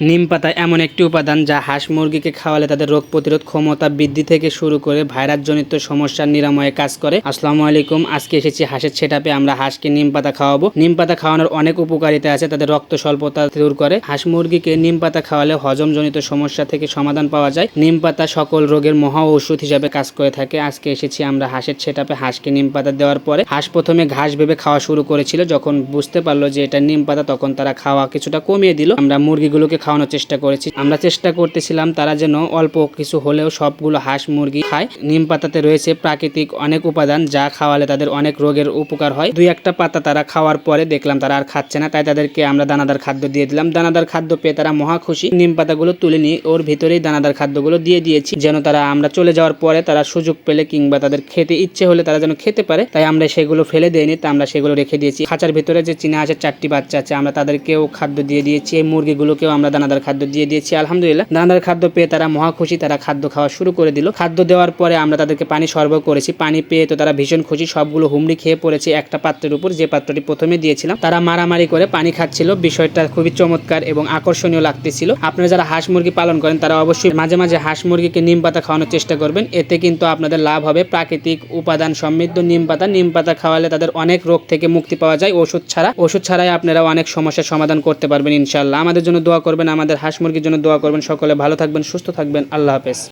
নিম পাতা এমন একটি উপাদান যা হাঁস মুরগিকে খাওয়ালে তাদের রোগ প্রতিরোধ ক্ষমতা বৃদ্ধি থেকে শুরু করে ভাইরাসজনিত সমস্যার নিরাময়ে কাজ করে। আসসালামু আলাইকুম, আজকে এসেছি হাঁসের ছেটাপে আমরা হাঁসকে নিম পাতা খাওয়াবো। নিম পাতা খাওয়ানোর অনেক উপকারিতা আছে, তাদের রক্ত স্বল্পতা দূর করে। হাঁস মুরগিকে নিম পাতা খাওয়ালে হজমজনিত সমস্যা থেকে সমাধান পাওয়া যায়। নিম পাতা সকল রোগের মহা ঔষধ হিসাবে কাজ করে থাকে। আজকে এসেছি আমরা হাঁসের ছেটাপে হাঁসকে নিম পাতা দেওয়ার পরে। হাঁস প্রথমে ঘাস ভেবে খাওয়া শুরু করেছিল। যখন বুঝতে পারল যে এটা নিম পাতা, তখন তারা খাওয়া কিছুটা কমিয়ে দিল। আমরা মুরগিগুলোকে খাওয়ানোর চেষ্টা করেছি। আমরা চেষ্টা করতেছিলাম তারা যেন অল্প কিছু হলেও সবগুলো হাঁস মুরগি খায়। নিম পাতাতে রয়েছে প্রাকৃতিক অনেক উপাদান যা খাওয়ালে তাদের অনেক রোগের উপকার হয়। দুই একটা পাতা তারা খাওয়ার পরে দেখলাম তারা আর খাচ্ছে না, তাই তাদেরকে আমরা দানাদার খাদ্য দিয়ে দিলাম। দানাদার খাদ্য পেয়ে তারা মহা খুশি। নিম পাতাগুলো তুলে নিয়ে ওর ভিতরেই দানাদার খাদ্যগুলো দিয়ে দিয়েছি, যেন তারা আমরা চলে যাওয়ার পরে তারা সুযোগ পেলে কিংবা তাদের খেতে ইচ্ছে হলে তারা যেন খেতে পারে। তাই আমরা সেগুলো ফেলে দেয়নি তা আমরা সেগুলো রেখে দিয়েছি। খাঁচার ভিতরে যে চীনা আছে চারটি বাচ্চা আছে, আমরা তাদেরকেও খাদ্য দিয়ে দিয়েছি। এই মুরগিগুলোকেও আমরা দানাদার খাদ্য দিয়ে দিয়েছি, আলহামদুলিল্লাহ। দানাদার খাদ্য পেয়ে তারা মহা খুশি, তারা খাদ্য খাওয়া শুরু করে দিল। খাদ্য দেওয়ার পরে আমরা তাদেরকে পানি সরবরাহ করেছি। পানি পেয়ে তো তারা ভীষণ খুশি, সবগুলো হুমড়ি খেয়ে পড়েছে একটা পাত্রের উপর। যে পাত্রটি প্রথমে দিয়েছিলাম, তারা মারামারি করে পানি খাচ্ছিল। বিষয়টা খুবই চমৎকার এবং আকর্ষণীয় লাগতেছিল। আপনারা যারা হাঁস মুরগি পালন করেন, তারা অবশ্যই মাঝে মাঝে হাঁস মুরগিকে নিম পাতা খাওয়ানোর চেষ্টা করবেন। এতে কিন্তু আপনাদের লাভ হবে। প্রাকৃতিক উপাদান সমৃদ্ধ নিম পাতা। নিম পাতা খাওয়ালে তাদের অনেক রোগ থেকে মুক্তি পাওয়া যায়। ওষুধ ছাড়া, ওষুধ ছাড়াই আপনারা অনেক সমস্যার সমাধান করতে পারবেন ইনশাল্লাহ আমাদের জন্য দোয়া করবেন আমাদের হাঁস মুরগির জন্য দোয়া করবেন। সকলে ভালো থাকবেন সুস্থ থাকবেন। আল্লাহ হাফেজ।